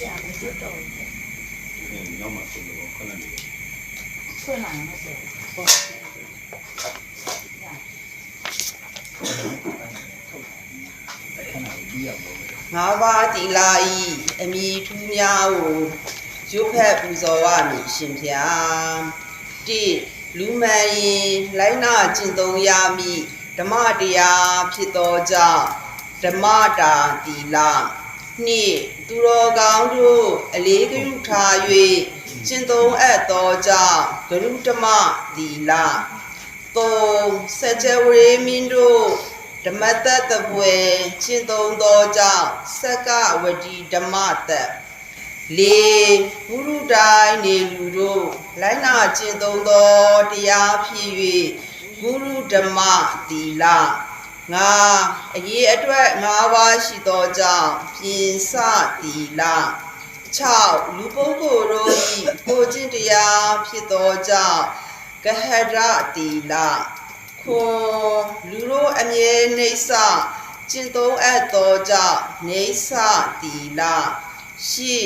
ရှာမကျွတ်တော့ဘူးနောက်မှဆုံးတော့ခဏလေးဆွလာမှာဆိုပေါ့ငါးပါးတီလာဤအမိထူးများကိုရုပ်ဖက်ပူဇော်ဝမည်ရှင်ဖျားတိလူမှန်ရင်လိုက်နာကျင့်သုံးရမည်ဓမ္မတရားဖြစ်သောကြောင့်ဓမ္မတာတီလာ နှင့်သူတော်ကောင်းတို့အလေးကရုထား၍ကျင့်သုံးအပ်သောကြောင့်ဂရုဓမ္မတီလာသုံးစัจ java ဝရေမင်းတို့ဓမ္မတတ္တပွဲကျင့်သုံးသောကြောင့်စက္ကဝတီဓမ္မတတ်လေဘုရုတိုင်းနေလူတို့လိုက်နာကျင့်သုံးသောတရားဖြစ်၍ဂုရုဓမ္မသီလ ငါအရေးအတွက်၅ပါးရှိသောကြောင့်ပြင်စသီလ6လူပုဂ္ဂိုလ်တို့၏ကိုကျင့်တရားဖြစ်သောကြောင့်ကဟရသီလခွန်လူတို့အမြဲနှိမ့်စကျင့်သုံးအပ်သောကြောင့်နှိမ့်စသီလရှိ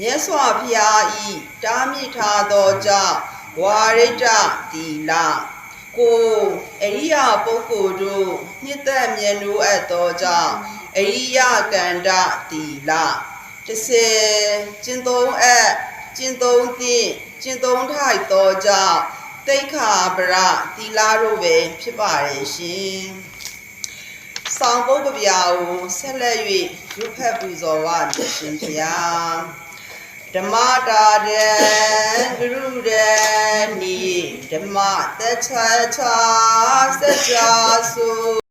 မြတ်စွာဘုရားဤတားမြစ်ထားသောကြောင့်ဝါရိတ္တသီလ ကိုအရိယာပုဂ္ဂိုလ်တို့နှစ်သက်မြတ်နိုးအပ်သောကြောင့်အရိယကန္တသီလတစ်ဆယ်ကျင့်သုံးအပ်ကျင့်သုံးသည့်ကျင့်သုံးထိုက်သောကြောင့်တိတ်ခါပရသီလတို့ပဲဖြစ်ပါရဲ့ရှင်ဆောင်ပုဒ်ကဗျာကိုဆက်လက်၍ရုပ်ဖက်ပူဇော်ဝါရှင်ဖျားဓမ္မတာဒေဂရုဒေ နိဓမ္မတချာချာစัจ जा စု